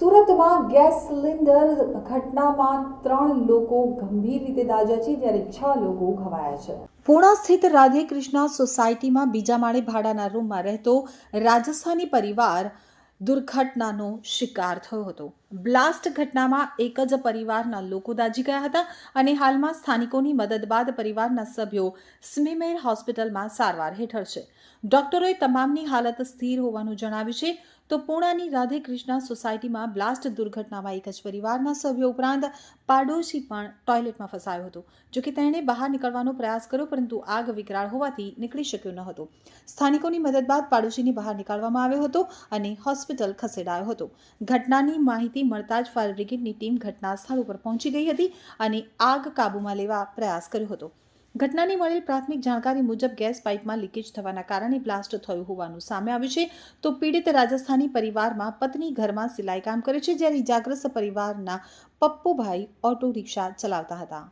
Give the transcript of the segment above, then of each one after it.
સુરતમાં gas cylinder ઘટનામાં ત્રણ લોકો ગંભીર રીતે દાજ્યા છે, જ્યારે છ લોકો ઘવાયા છે. પૂણા સ્થિત રાધે કૃષ્ણા સોસાયટીમાં બીજા માળે ભાડાના રૂમમાં રહેતો રાજસ્થાની પરિવાર દુર્ઘટનાનો શિકાર થયો હતો. બ્લાસ્ટ ઘટનામાં એક જ પરિવારના લોકો દાજી ગયા હતા અને હાલમાં સ્થાનિકોની મદદ બાદ પરિવારના સભ્યો સ્મીમેર હોસ્પિટલમાં સારવાર હેઠળ છે. ડોક્ટરોએ તમામની હાલત સ્થિર હોવાનું જણાવ્યું છે. તો પૂણાની રાધે કૃષ્ણા સોસાયટીમાં બ્લાસ્ટ દુર્ઘટનામાં એક જ પરિવારના સભ્યો ઉપરાંત પાડોશી પણ ટોયલેટમાં ફસાયો હતો. જોકે તેણે બહાર નીકળવાનો પ્રયાસ કર્યો, પરંતુ આગ વિકરાળ હોવાથી નીકળી શક્યો ન હતો. સ્થાનિકોની મદદ બાદ પાડોશીને બહાર નીકાળવામાં આવ્યો હતો અને હોસ્પિટલ ખસેડાયો હતો. ઘટનાની માહિતી મળતા જ ફાયર બ્રિગેડની ટીમ ઘટના સ્થળ ઉપર પહોંચી ગઈ હતી અને આગ કાબૂમાં લેવા પ્રયાસ કર્યો હતો ઘટનાની મળેલ પ્રાથમિક જાણકારી મુજબ ગેસ પાઇપમાં લીકેજ થવાના કારણે બ્લાસ્ટ થયું હોવાનું સામે આવ્યું છે તો પીડિત રાજસ્થાની પરિવારમાં પત્ની ઘરમાં સિલાઈ કામ કરે છે જ્યારે ઇજાગ્રસ્ત પરિવારના પપ્પુભાઈ ઓટો રિક્ષા ચલાવતા હતા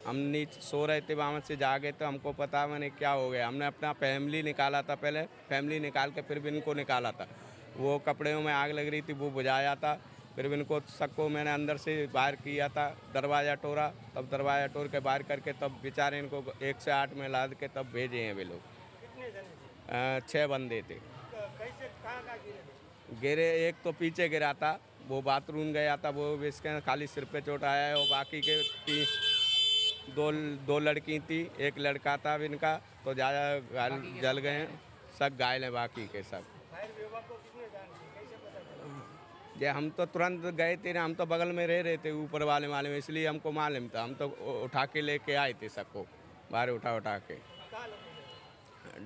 हम नीचे सो रहे थे वहाँ से जागे तो हमको पता मैंने क्या हो गया हमने अपना फैमिली निकाला था पहले फैमिली निकाल के फिर भी इनको निकाला था वो कपड़ों में आग लग रही थी वो बुझाया था। फिर इनको सबको मैंने अंदर से बाहर किया था दरवाज़ा टोरा तब दरवाज़ा टोर के बाहर करके तब बेचारे इनको एक से आठ में लाद के तब भेजे हैं वे लोग। छः बंदे थे। गिरे एक तो पीछे गिरा था वो बाथरूम गया था वो इसके खाली सिर पे चोट आया है और बाकी के ती, दो दो लड़की थी एक लड़का था इनका तो ज़्यादा जल गए हैं। सब घायल हैं बाकी के सब। जे हम तो तुरंत गए थे ना हम तो बगल में रह रहे थे ऊपर वाले माले में इसलिए हमको मालूम था हम तो उठा के लेके आए थे सबको बाहर उठा उठा के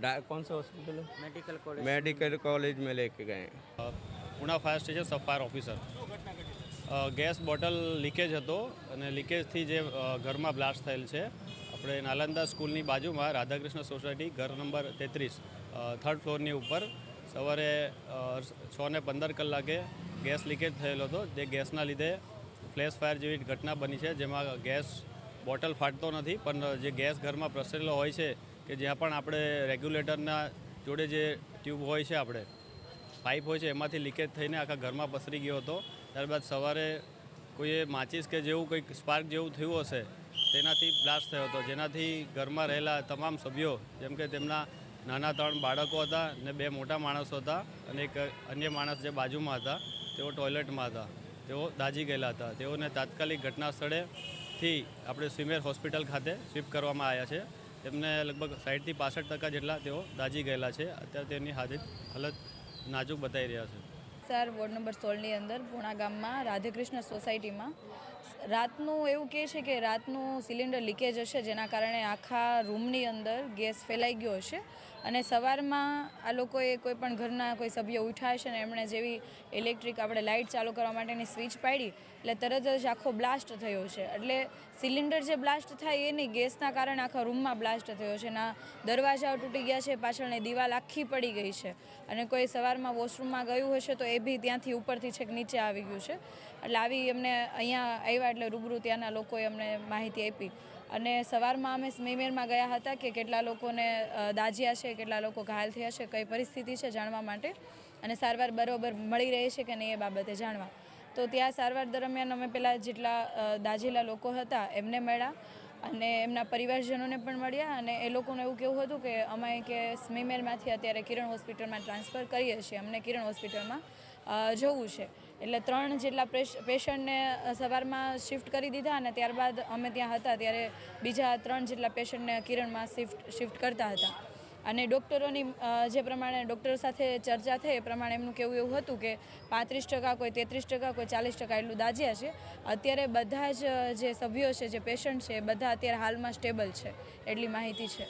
डा- कौन सा हॉस्पिटल है मेडिकल कॉलेज मेडिकल कॉलेज में लेके गए Puna fire station sub fire officer uh, gas bottle leakage હતો અને લીકેજથી જે અ, ઘરમાં બ્લાસ્ટ થયેલ છે આપણે નાલંદા સ્કૂલની બાજુમાં રાધાકૃષ્ણ સોસાયટી ઘર નંબર તેત્રીસ થર્ડ ફ્લોરની ઉપર સવારે અ, છ ને પંદર કલાકે ગેસ લીકેજ થયેલો હતો, જે ગેસના લીધે ફ્લેશ ફાયર જેવી ઘટના બની છે, જેમાં ગેસ બોટલ ફાટતો નથી, પણ જે ગેસ ઘરમાં પ્રસરેલો હોય છે, કે જ્યાં પણ આપણે રેગ્યુલેટરના જોડે જે ટ્યુબ હોય છે આપણે, પાઇપ હોય છે, એમાંથી લીકેજ થઈને આખા ઘરમાં પસરી ગયો હતો. ત્યારબાદ સવારે કોઈએ માચીસ કે જેવું કંઈક સ્પાર્ક જેવું થયું હશે, તેનાથી બ્લાસ્ટ થયો હતો. જેનાથી ઘરમાં રહેલા તમામ સભ્યો, જેમ કે તેમના નાના ત્રણ બાળકો હતા ને બે મોટા માણસો હતા અને એક અન્ય માણસ જે બાજુમાં હતા તેઓ ટોયલેટમાં હતા. તેઓ દાઝી ગયેલા હતા. તેઓને તાત્કાલિક ઘટના સ્થળેથી આપણે સ્વિમેર હોસ્પિટલ ખાતે શિફ્ટ કરવામાં આવ્યા છે. તેમને લગભગ સાઠથી પાસઠ ટકા જેટલા તેઓ દાઝી ગયેલા છે. અત્યારે તેમની હાજર હાલત નાજુક બતાવી રહ્યા છે. સર, વોર્ડ નંબર સોળની અંદર પૂણા ગામમાં રાધેકૃષ્ણ સોસાયટીમાં રાતનું એવું કહે છે કે રાતનું સિલિન્ડર લીકેજ હશે, જેના કારણે આખા રૂમની અંદર ગેસ ફેલાઈ ગયો હશે. અને સવારમાં આ લોકોએ કોઈ પણ ઘરના કોઈ સભ્ય ઉઠ્યા છે ને એમણે જેવી ઇલેક્ટ્રિક આપણે લાઇટ ચાલુ કરવા માટેની સ્વિચ પાડી, એટલે તરત જ આખો બ્લાસ્ટ થયો છે. એટલે સિલિન્ડર જે બ્લાસ્ટ થાય એ નહીં ગેસના કારણે આખા રૂમમાં બ્લાસ્ટ થયો છે. ના, દરવાજાઓ તૂટી ગયા છે, પાછળની દિવાલ આખી પડી ગઈ છે. અને કોઈ સવારમાં વોશરૂમમાં ગયું હશે તો એ બી ત્યાંથી ઉપરથી છેક નીચે આવી ગયું છે. એટલે આવી એમને અહીંયા આવ્યા એટલે રૂબરૂ ત્યાંના લોકોએ અમને માહિતી આપી. અને સવારમાં અમે સ્મીમેરમાં ગયા હતા કે કેટલા લોકોને દાજ્યા છે, કેટલા લોકો ઘાયલ થયા છે, કઈ પરિસ્થિતિ છે જાણવા માટે. અને સારવાર બરોબર મળી રહી છે કે નહીં એ બાબતે જાણવા. તો ત્યાં સારવાર દરમિયાન અમે પેલા જેટલા દાજેલા લોકો હતા એમને મળ્યા અને એમના પરિવારજનોને પણ મળ્યા અને એ લોકોનું એવું કેવું હતું કે અમે કે સ્મીમેરમાંથી અત્યારે કિરણ હોસ્પિટલમાં ટ્રાન્સફર કરીએ છીએ. અમને કિરણ હોસ્પિટલમાં જવું છે. એટલે ત્રણ જેટલા પેશન્ટને સવારમાં શિફ્ટ કરી દીધા અને ત્યારબાદ અમે ત્યાં હતા ત્યારે બીજા ત્રણ જેટલા પેશન્ટને કિરણમાં શિફ્ટ શિફ્ટ કરતા હતા. અને ડૉક્ટરોની જે પ્રમાણે ડૉક્ટર સાથે ચર્ચા થઈ એ પ્રમાણે એમનું કેવું એવું હતું કે પાંત્રીસ ટકા કોઈ તેત્રીસ ટકા કોઈ ચાલીસ ટકા એટલું દાજ્યા છે. અત્યારે બધા જ જે સભ્યો છે, જે પેશન્ટ છે એ બધા અત્યારે હાલમાં સ્ટેબલ છે એટલી માહિતી છે.